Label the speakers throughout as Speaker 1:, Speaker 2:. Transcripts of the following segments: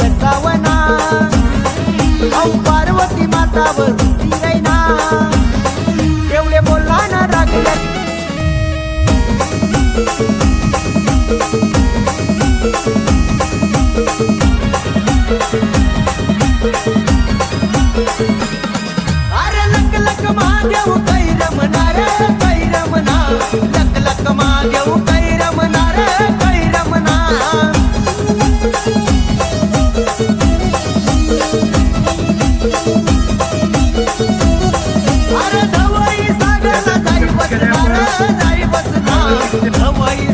Speaker 1: कसावना औ पार्वती मातावर ना. एवढे अरे लक लक महादेव कै रमना रे कै रमना। लक लक महादेव कै रमना रे कै रमना। अरे धवई सागरला जाई बसणार जाई बसणार धवई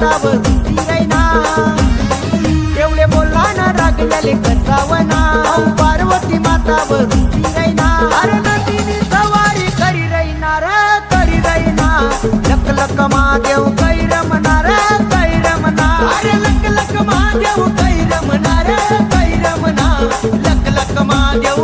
Speaker 1: पार्वती मातावर ना. एवढे बोलला ना रागलेले कसावना औ पार्वती मातावर ना. अरे नदीनी सवारी करी रहिनार करी रहिना लक लक महादेव कै रमणार कै रमना अरे लक लक महादेव कै रमणार कै रमना लक लक महादेव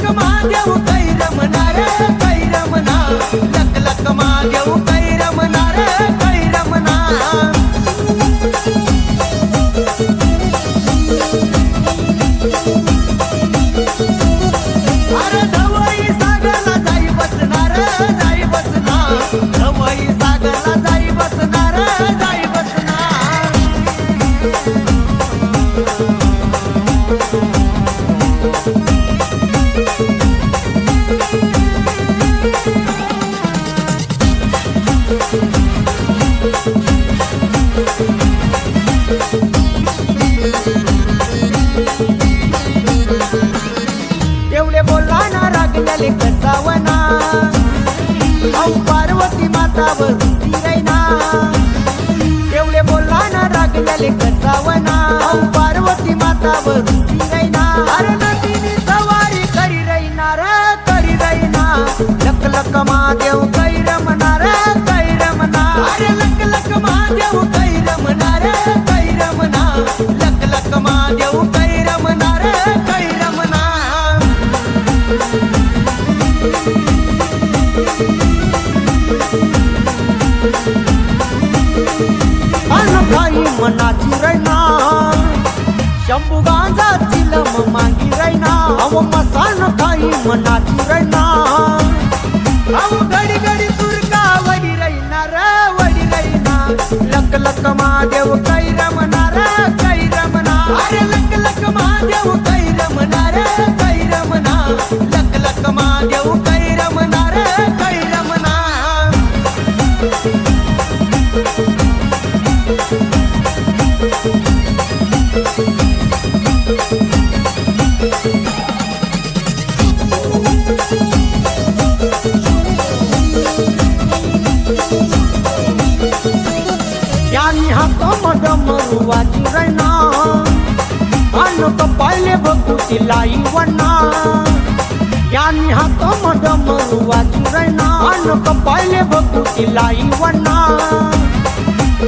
Speaker 1: लक मा देऊ कै रे कै रमना लक लक महादेव कै ना? कसावना औ पार्वती माता मातावर रैना एवढे बोलला ना रागलेले कसावना औ पार्वती माता मातावर रैना अरे नदीनी सवारी करी रैना र करी रैना लक लक महादेव कै रमणार. मागी रैना अव मसान खाई मनाची यानी हात मडमरुवाची रैना. अन कपाले बकुटी तिलाई वना यानी हात मडमरुवाची रैना. अन कपाले बकुटी तिलाई वना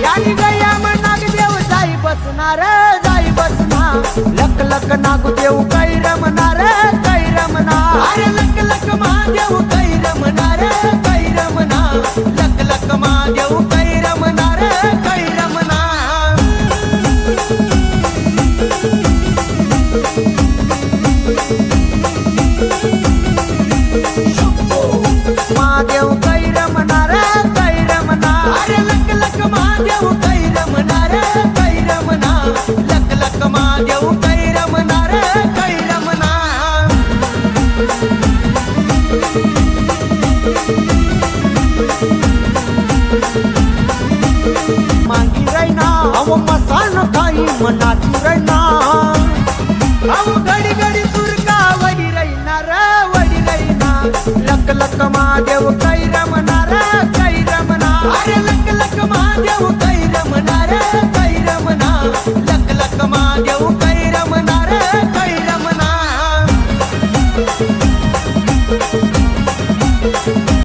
Speaker 1: यानी गया नाग देव जाई बसणार जाई बसणार. लक लक नाग देव काही रमणार मांगी रैना मसा न खाई मनाची रैना. अव घडी घडी सुरका वडी रैना र वडी रैना. लक लक महादेव कैरा